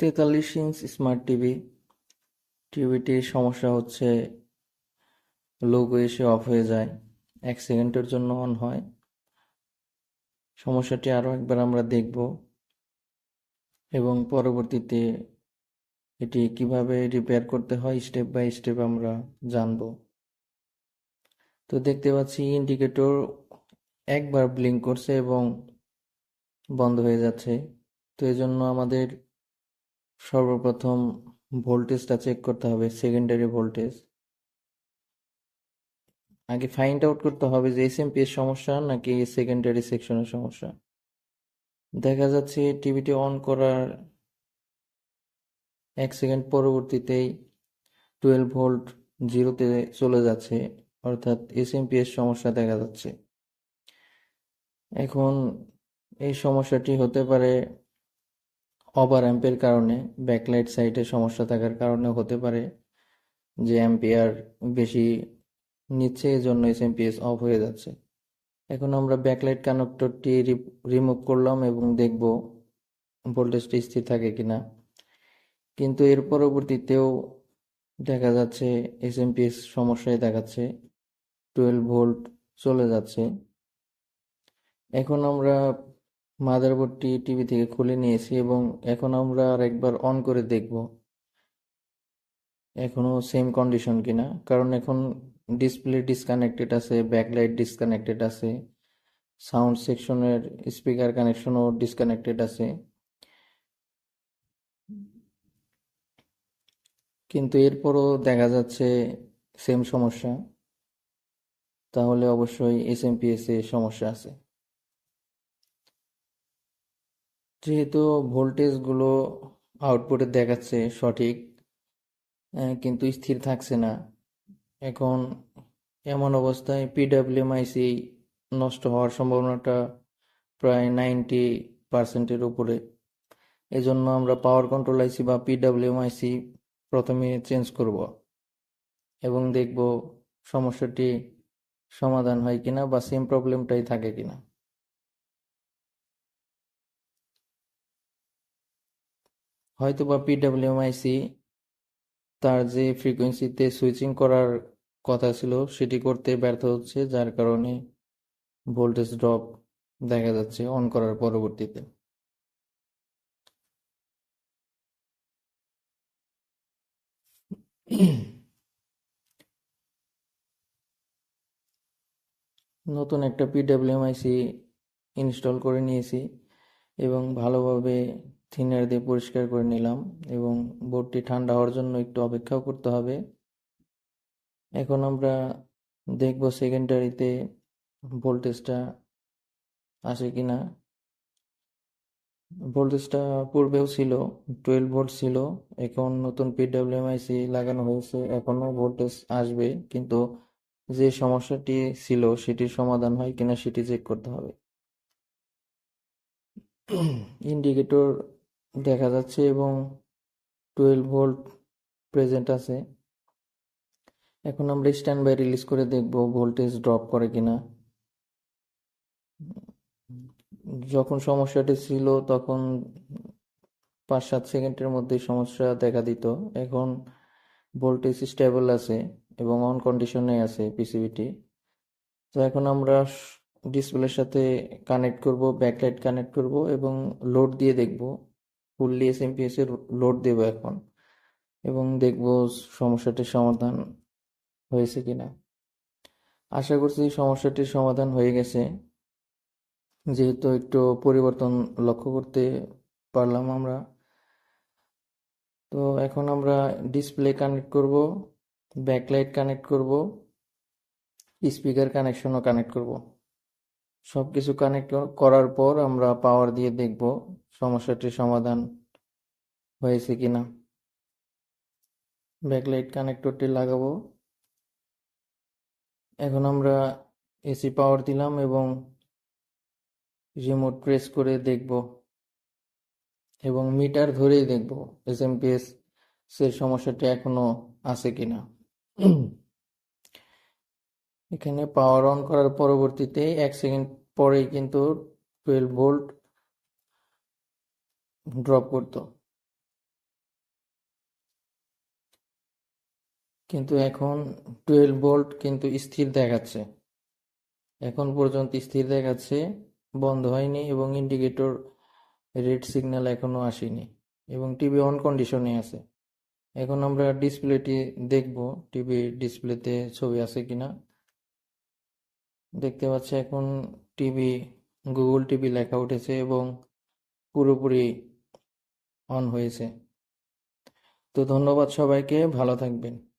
তেতাল্লিশ inch smart TV টিভিটির সমস্যা হচ্ছে লোগো এসে অফ হয়ে যায়। এক সেকেন্ডের জন্য অন হয়। সমস্যাটি আরও একবার আমরা দেখব। এবং পরবর্তীতে এটি কীভাবে রিপেয়ার করতে হয় স্টেপ বাই স্টেপ আমরা জানব। তো দেখতে পাচ্ছি ইন্ডিকেটর একবার ব্লিঙ্ক করছে এবং বন্ধ হয়ে যাচ্ছে। তো এজন্য আমাদের সর্বপ্রথম ভোল্টেজটা চেক করতে হবে সেকেন্ডারি ভোল্টেজ আগে ফাইন্ড আউট করতে হবে যে এসএমপি এর সমস্যা নাকি সেকেন্ডারি সেকশনের সমস্যা। দেখা যাচ্ছে টিভিটি অন করার এক সেকেন্ড পরবর্তীতেই টুয়েলভ ভোল্ট জিরোতে চলে যাচ্ছে, অর্থাৎ এসএমপি এর সমস্যা দেখা যাচ্ছে। এখন এই সমস্যাটি হতে পারে ওভার অ্যাম্পের কারণে ব্যাকলাইট সাইটে সমস্যা থাকার কারণে হতে পারে যে অ্যাম্পিয়ার বেশি নিচ্ছে, এজন্য এসএমপিএস অফ হয়ে যাচ্ছে। এখন আমরা ব্যাকলাইট কানেক্টরটি রিমুভ করলাম এবং দেখব ভোল্টেজটি স্থির থাকে কিনা। কিন্তু এর পরবর্তীতেও দেখা যাচ্ছে এস এসএমপিএস সমস্যায় দেখাচ্ছে টুয়েলভ ভোল্ট চলে যাচ্ছে। এখন আমরা মাদারবোর্ডটি টিভি থেকে খুলে নিয়েছি এবং এখন আমরা আর একবার অন করে দেখব। এখনও সেম কন্ডিশন কিনা, কারণ এখন ডিসপ্লে ডিসকানেক্টেড আছে ব্যাকলাইট ডিসকানেক্টেড আছে সাউন্ড সেকশনের স্পিকার কানেকশনও ডিসকানেক্টেড আছে। কিন্তু এরপরও দেখা যাচ্ছে সেম সমস্যা, তাহলে অবশ্যই এসএমপিএস এ সমস্যা আছে। যেহেতু ভোল্টেজগুলো আউটপুটে দেখাচ্ছে সঠিক কিন্তু স্থির থাকছে না। এখন এমন অবস্থায় পিডাব্লিউএমআইসি নষ্ট হওয়ার সম্ভাবনাটা প্রায় নাইনটি পার্সেন্টের উপরে। এজন্য আমরা পাওয়ার কন্ট্রোল আইসি বা পিডাব্লিউএমআইসি প্রথমে চেঞ্জ করব এবং দেখব সমস্যাটি সমাধান হয় কিনা বা সেম প্রবলেমটাই থাকে কিনা। হয়তো বা পিডাব্লিউএমআইসি তার যে ফ্রিকোয়েন্সিতে সুইচিং করার কথা ছিল, সেটি করতে ব্যর্থ হচ্ছে, যার কারণে ভোল্টেজ ড্রপ দেখা যাচ্ছে অন করার পরবর্তীতে। নতুন একটা পিডাব্লিউএমআইসি ইনস্টল করে নিয়েছি এবং ভালোভাবে থিনার দিয়ে পরিষ্কার করে নিলাম এবং বোর্ডটি ঠান্ডা হওয়ার জন্য একটু অপেক্ষাও করতে হবে। এখন আমরা দেখব সেকেন্ডারিতে ভোল্টেজটা আসে কিনা। ভোল্টেজটা পূর্বেও ছিল টুয়েলভ ভোল্ট ছিল, এখন নতুন পিডাব্লিউএমআইসি লাগানো হয়েছে এখনও ভোল্টেজ আসবে, কিন্তু যে সমস্যাটি ছিল সেটির সমাধান হয় কিনা সেটি চেক করতে হবে। ইন্ডিকেটর দেখা যাচ্ছে এবং টুয়েলভ ভোল্ট প্রেজেন্ট আছে। এখন আমরা স্ট্যান্ড বাই রিলিজ করে দেখব ভোল্টেজ ড্রপ করে কিনা। যখন সমস্যাটি ছিল তখন পাঁচ সাত সেকেন্ডের মধ্যে সমস্যা দেখা দিত। এখন ভোল্টেজ স্টেবল আছে এবং অন কন্ডিশনে আছে পিসিবিটি তো এখন আমরা ডিসপ্লের সাথে কানেক্ট করব ব্যাকলাইট কানেক্ট করব এবং লোড দিয়ে দেখব। ফুললি এসএমপিএস লোড দেব এখন। এবং দেখব সমস্যাটির সমাধান হয়েছে কিনা। আশা করছি সমস্যাটির সমাধান হয়ে গেছে। যেহেতু একটু পরিবর্তন লক্ষ্য করতে পারলাম আমরা। তো এখন আমরা ডিসপ্লে কানেক্ট করব ব্যাকলাইট কানেক্ট করব স্পিকার কানেকশনও কানেক্ট করব। সব কিছু কানেক্ট করার পর আমরা পাওয়ার দিয়ে দেখব সমস্যাটির সমাধান হয়েছে কিনা ব্যাকলাইট কানেক্টরটি লাগাবো এখন আমরা এসি পাওয়ার দিলাম এবং রিমোট প্রেস করে দেখব এবং মিটার ধরেই দেখব এসএমপিএস এর সমস্যাটি এখনও আছে কিনা এখানে পাওয়ার অন করার পরবর্তীতে এক সেকেন্ড পরেই কিন্তু টুয়েলভ ভোল্ট ড্রপ করতো কিন্তু এখন টুয়েলভ ভোল্ট কিন্তু স্থির দেখাচ্ছে। এখন পর্যন্ত স্থির দেখাচ্ছে, বন্ধ হয়নি এবং ইন্ডিকেটর রেড সিগন্যাল এখনও আসেনি এবং টিভি অন কন্ডিশনে আছে। এখন আমরা ডিসপ্লেটি দেখব টিভি ডিসপ্লেতে ছবি আছে কিনা। দেখতে পাচ্ছি এখন টিভি গুগল টিভি লেখা উঠেছে এবং পুরোপুরি অন হয়েছে। তো ধন্যবাদ সবাইকে, ভালো থাকবেন।